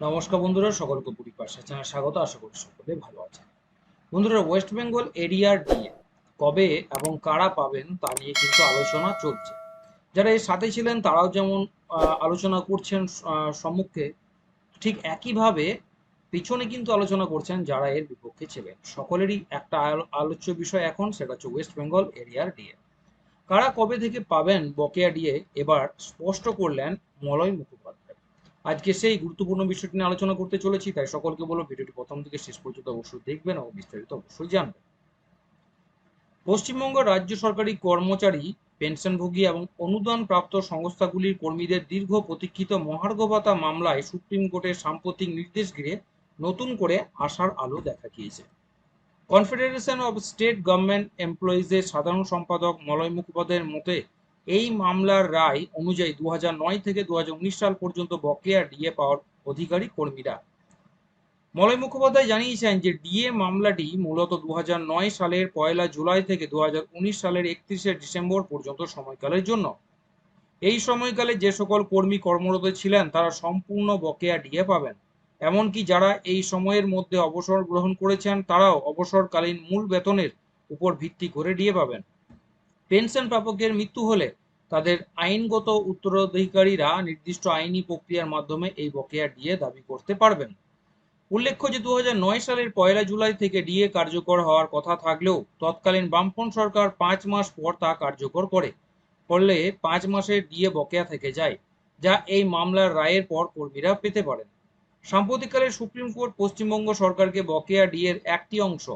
নমস্কার বন্ধুরা, সকলকে পরিবার চ্যানেল স্বাগত, আশা করি সকলে ভালো আছেন। বন্ধুরা ওয়েস্ট বেঙ্গল এরিয়ার ডিএ কবে এবং কারা পাবেন তা নিয়ে কিন্তু আলোচনা চলছে। যারা এর সাথে ছিলেন, তারাও যেমন আলোচনা করছেন সম্মুখে, ঠিক একইভাবে পিছনে কিন্তু আলোচনা করছেন যারা এর বিপক্ষে ছিলেন। সকলেরই একটা আলোচ্য বিষয় এখন, সেটা হচ্ছে ওয়েস্ট বেঙ্গল এরিয়ার ডিএ কারা কবে থেকে পাবেন বকেয়া ডিএ এবার স্পষ্ট করলেন মলয় মুখোপাধ্যায় আজকে সেই গুরুত্বপূর্ণ বিষয়টি নিয়ে আলোচনা করতে চলেছি, তাই সকলকে বলব ভিডিওটি প্রথম থেকে শেষ পর্যন্ত অবশ্যই দেখবেন এবং বিস্তারিত অবশ্যই জানবেন। পশ্চিমবঙ্গ রাজ্য সরকারি কর্মচারী, পেনশনভোগী এবং অনুদান প্রাপ্ত সংস্থাগুলির কর্মীদের দীর্ঘ প্রতীক্ষিত মহার্ঘ ভাতা মামলায় সুপ্রিম কোর্টের সাম্প্রতিক নির্দেশ ঘিরে নতুন করে আশার আলো দেখা গিয়েছে কনফেডারেশন অব স্টেট গভর্নমেন্ট এমপ্লয়িজের সাধারণ সম্পাদক মলয় মুখোপাধ্যায়ের মতে এই মামলার রায় অনুযায়ী দু থেকে দুহাজার উনিশ সাল পর্যন্ত বকেয়া ডিএ পাওয়ার অধিকারী কর্মীরা। মলয় মুখোপাধ্যায় জানিয়েছেন যে ডিএ মামলাটি মূলত দু সালের পয়লা জুলাই থেকে দুহাজার উনিশ সালের একত্রিশে ডিসেম্বর পর্যন্ত সময়কালের জন্য। এই সময়কালে যে সকল কর্মী কর্মরত ছিলেন, তারা সম্পূর্ণ বকেয়া ডিএ পাবেন। এমনকি যারা এই সময়ের মধ্যে অবসর গ্রহণ করেছেন, তারাও অবসরকালীন মূল বেতনের উপর ভিত্তি করে ডিএ পাবেন। পেনশন প্রাপকের মৃত্যু হলে তাদের আইনগত উত্তরাধিকারীরা নির্দিষ্ট আইনি প্রক্রিয়ার মাধ্যমে এই বকেয়া ডিএ দাবি করতে পারবেন। উল্লেখ্য যে দু হাজার নয় সালের পয়লা জুলাই থেকে ডিএ কার্যকর হওয়ার কথা থাকলেও তৎকালীন বামফ্রন্ট সরকার পাঁচ মাস পর তা কার্যকর করে। ফলে পাঁচ মাসের ডিএ বকেয়া থেকে যায়, যা এই মামলার রায়ের পর কর্মীরা পেতে পারেন। সাম্প্রতিককালে সুপ্রিম কোর্ট পশ্চিমবঙ্গ সরকারকে বকেয়া ডিএর একটি অংশ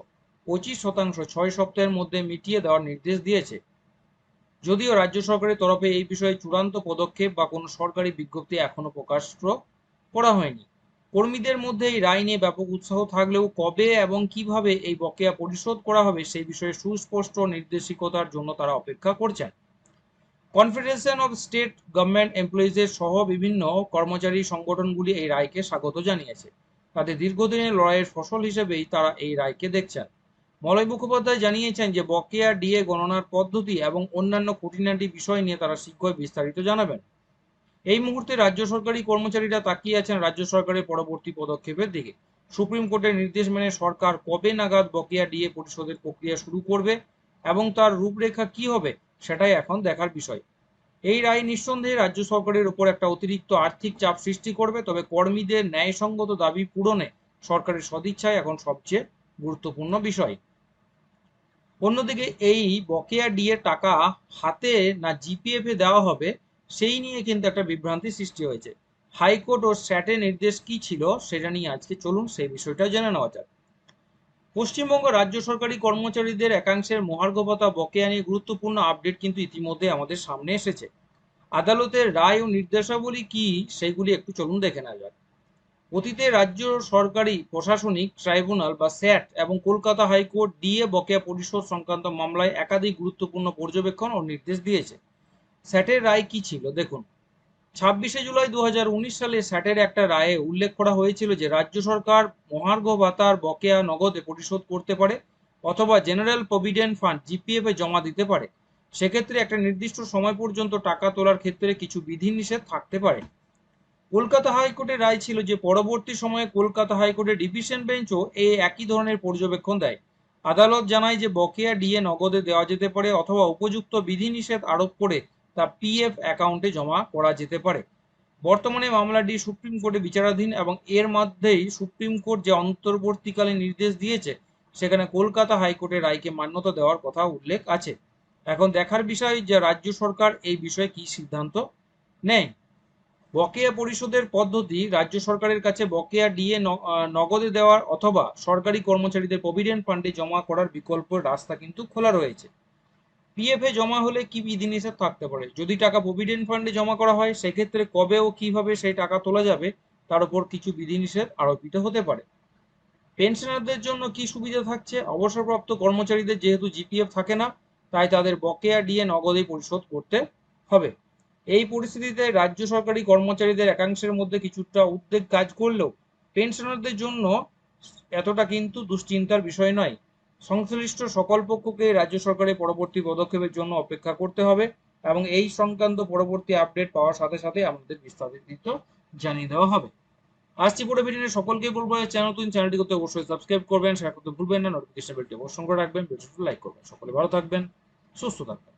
পঁচিশ শতাংশ ছয় সপ্তাহের মধ্যে মিটিয়ে দেওয়ার নির্দেশ দিয়েছে। যদিও রাজ্য সরকারের তরফে এই বিষয়ে চূড়ান্ত পদক্ষেপ বা কোনো সরকারি বিজ্ঞপ্তি এখনও প্রকাশ করা হয়নি। কর্মীদের মধ্যে এই রায় নিয়ে ব্যাপক উৎসাহ থাকলেও কবে এবং কীভাবে এই বকেয়া পরিশোধ করা হবে সেই বিষয়ে সুস্পষ্ট নির্দেশিকতার জন্য তারা অপেক্ষা করছেন। কনফেডারেশন অফ স্টেট গভর্নমেন্ট এমপ্লয়িজের সহ বিভিন্ন কর্মচারী সংগঠনগুলি এই রায়কে স্বাগত জানিয়েছে। তাদের দীর্ঘদিনের লড়াইয়ের ফসল হিসেবেই তারা এই রায়কে দেখছেন। মলয় মুখোপাধ্যায় জানিয়েছেন যে বকেয়া ডিএ গণনার পদ্ধতি এবং অন্যান্য খুঁটিনাটি বিষয় নিয়ে তারা শীঘ্রই বিস্তারিত জানাবেন। এই মুহূর্তে রাজ্য সরকারি কর্মচারীরা তাকিয়ে আছেন রাজ্য সরকারের পরবর্তী পদক্ষেপের দিকে। সুপ্রিম কোর্টের নির্দেশ মেনে সরকার কবে নাগাদ বকেয়া ডিএ পরিশোধের প্রক্রিয়া শুরু করবে এবং তার রূপরেখা কি হবে সেটাই এখন দেখার বিষয়। এই রায় নিঃসন্দেহে রাজ্য সরকারের উপর একটা অতিরিক্ত আর্থিক চাপ সৃষ্টি করবে, তবে কর্মীদের ন্যায়সঙ্গত দাবি পূরণে সরকারের সদিচ্ছাই এখন সবচেয়ে গুরুত্বপূর্ণ বিষয়। অন্যদিকে এই বকেয়া ডিএ টাকা হাতে না জিপিএফ এ দেওয়া হবে, সেই নিয়ে কিন্তু একটা বিভ্রান্তি সৃষ্টি হয়েছে। হাইকোর্ট ও স্যাটের নির্দেশ কি ছিল সেটা নিয়ে আজকে চলুন সেই বিষয়টা জেনে নেওয়া যাক। পশ্চিমবঙ্গ রাজ্য সরকারি কর্মচারীদের একাংশের মহার্ঘভাতা বকেয়া নিয়ে গুরুত্বপূর্ণ আপডেট কিন্তু ইতিমধ্যে আমাদের সামনে এসেছে। আদালতের রায় ও নির্দেশাবলী কি সেগুলি একটু চলুন দেখে নেওয়া যাক। অতীতে রাজ্য সরকারি প্রশাসনিক ট্রাইব্যুনাল বা স্যাট এবং কলকাতা হাইকোর্ট ডিএ বকেয়া পরিশোধ সংক্রান্ত মামলায় একাধিক গুরুত্বপূর্ণ পর্যবেক্ষণ ও নির্দেশ দিয়েছে। স্যাটের রায় কি ছিল? দেখুন, ছাব্বিশে জুলাই দু হাজার উনিশ সালে স্যাটের একটা রায়ে উল্লেখ করা হয়েছিল যে রাজ্য সরকার মহার্ঘ ভাতার বকেয়া নগদে পরিশোধ করতে পারে অথবা জেনারেল প্রভিডেন্ট ফান্ড জিপিএফ এ জমা দিতে পারে। সেক্ষেত্রে একটা নির্দিষ্ট সময় পর্যন্ত টাকা তোলার ক্ষেত্রে কিছু বিধিনিষেধ থাকতে পারে। কলকাতা হাইকোর্টের রায় ছিল যে পরবর্তী সময়ে কলকাতা হাইকোর্টের ডিভিশন বেঞ্চও এই একই ধরনের পর্যবেক্ষণ দেয়। আদালত জানায় যে বকেয়া ডিএ নগদে দেওয়া যেতে পারে অথবা উপযুক্ত বিধিনিষেধ আরোপ করে তা পিএফ অ্যাকাউন্টে জমা করা যেতে পারে। বর্তমানে মামলাটি সুপ্রিম কোর্টে বিচারাধীন এবং এর মধ্যেই সুপ্রিম কোর্ট যে অন্তর্বর্তীকালীন নির্দেশ দিয়েছে, সেখানে কলকাতা হাইকোর্টের রায়কে মান্যতা দেওয়ার কথা উল্লেখ আছে। এখন দেখার বিষয় যে রাজ্য সরকার এই বিষয়ে কি সিদ্ধান্ত নেয়। বকেয়া পরিশোধের পদ্ধতি রাজ্য সরকারের কাছে বকেয়া ডিএ নগদে দেওয়ার অথবা সরকারি কর্মচারীদের প্রভিডেন্ট ফান্ডে জমা করার বিকল্প রাস্তা কিন্তু খোলা রয়েছে। পিএফ জমা হলে কি বিধিনিষেধ থাকতে পারে? যদি টাকা প্রভিডেন্ট ফান্ডে জমা করা হয়, সেক্ষেত্রে কবে ও কীভাবে সেই টাকা তোলা যাবে, তার উপর কিছু বিধিনিষেধ আরোপিত হতে পারে। পেনশনারদের জন্য কি সুবিধা থাকছে? অবসরপ্রাপ্ত কর্মচারীদের যেহেতু জিপিএফ থাকে না, তাই তাদের বকেয়া ডিএ নগদে পরিশোধ করতে হবে। এই পরিস্থিতিতে রাজ্য সরকারি কর্মচারীদের একাংশের মধ্যে কিছুটা উদ্বেগ কাজ করলেও পেনশনারদের জন্য এতটা কিন্তু দুশ্চিন্তার বিষয় নয়। সংশ্লিষ্ট সকল পক্ষকে রাজ্য সরকারের পরবর্তী পদক্ষেপের জন্য অপেক্ষা করতে হবে এবং এই সংক্রান্ত পরবর্তী আপডেট পাওয়ার সাথে সাথে আমাদের বিস্তারিত জানিয়ে দেওয়া হবে। আসছি পরে ভিডিও সকলকে বলব চ্যানেল নতুন চ্যানেলটি করতে অবশ্যই সাবস্ক্রাইব করবেন শেয়ার করতে ভুলবেন না নোটিফিকেশন বেলটি অবশ্যই করে রাখবেন ভিডিওটি লাইক করবেন। সকলে ভালো থাকবেন, সুস্থ থাকবেন।